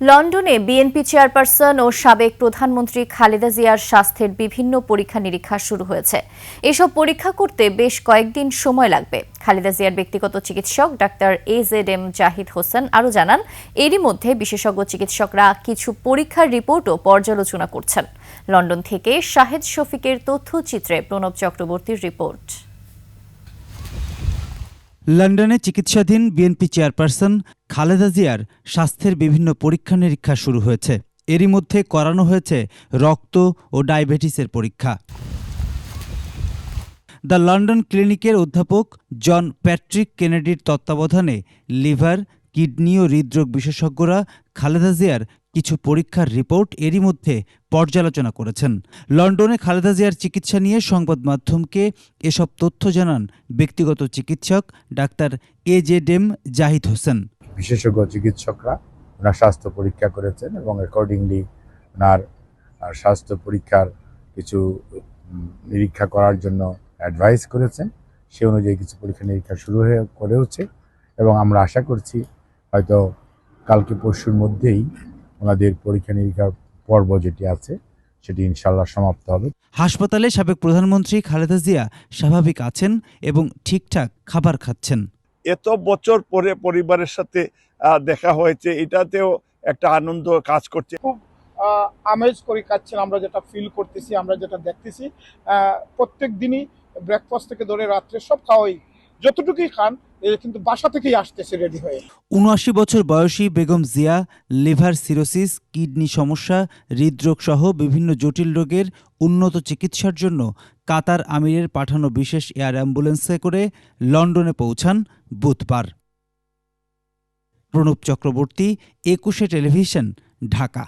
লন্ডনে BNP chairperson ও সাবেক প্রধানমন্ত্রী খালেদা জিয়ার স্বাস্থ্যের বিভিন্ন পরীক্ষা নিরীক্ষা শুরু হয়েছে। এসব পরীক্ষা করতে বেশ কয়েকদিন সময় লাগবে। খালেদা জিয়ার ব্যক্তিগত চিকিৎসক doctor A Z M Zahid Hossain আরও জানান, এরই মধ্যে বিশেষজ্ঞ চিকিৎসকরা কিছু পরীক্ষার রিপোর্টও পর্যালোচনা করছেন। লন্ডন থেকে শাহেদ শফিকের তথ্যচিত্রে প্রণব চক্রবর্তীর রিপোর্ট। লন্ডনে চিকিৎসাধীন বিএনপি চেয়ারপারসন খালেদা জিয়ার স্বাস্থ্যের বিভিন্ন পরীক্ষা নিরীক্ষা শুরু হয়েছে। এরই মধ্যে করানো হয়েছে রক্ত ও ডায়াবেটিসের পরীক্ষা। দ্য লন্ডন ক্লিনিকের অধ্যাপক জন প্যাট্রিক কেনেডির তত্ত্বাবধানে লিভার, কিডনি ও হৃদরোগ বিশেষজ্ঞরা খালেদা জিয়ার কিছু পরীক্ষার রিপোর্ট এরই মধ্যে পর্যালোচনা করেছেন। লন্ডনে খালেদা জিয়ার চিকিৎসা নিয়ে সংবাদ মাধ্যমকে এসব তথ্য জানান ব্যক্তিগত চিকিৎসক doctor A Z M Zahid Hossain. বিশেষজ্ঞ চিকিৎসকরা ওনার স্বাস্থ্য পরীক্ষা করেছেন এবং অ্যাকর্ডিংলি ওনার স্বাস্থ্য পরীক্ষার কিছু নিরীক্ষা করার জন্য অ্যাডভাইস করেছেন। সে অনুযায়ী কিছু পরীক্ষা নিরীক্ষা শুরু হয়ে, করেওছে এবং আমরা আশা করছি হয়তো কালকে পরশুর মধ্যেই ওনাদের পরীক্ষা নিরীক্ষার পর্ব যেটি আছে সেটি ইনশাল্লাহ সমাপ্ত হবে। হাসপাতালে সাবেক প্রধানমন্ত্রী খালেদা জিয়া স্বাভাবিক আছেন এবং ঠিকঠাক খাবার খাচ্ছেন। এত বছর পরে পরিবারের সাথে দেখা হয়েছে এটাতেও একটা আনন্দ কাজ করছে। আহ, আমেজ করে খাচ্ছেন আমরা যেটা ফিল করতেছি আমরা যেটা দেখতেছি। প্রত্যেক দিনই ব্রেকফাস্ট থেকে ধরে রাত্রে সব খাওয়াই। যতটুকুই খান কিন্তু বাসা থেকেই আসতেছে রেডি হয়ে। উনআশি বছর বয়সী Begum Zia, liver cirrhosis, kidney সমস্যা, হৃদরোগ সহ বিভিন্ন জটিল রোগের উন্নত চিকিৎসার জন্য কাতার আমিরের পাঠানো বিশেষ এয়ার অ্যাম্বুলেন্সে করে লন্ডনে পৌঁছান বুধবার। প্রণব চক্রবর্তী, একুশে টেলিভিশন, ঢাকা।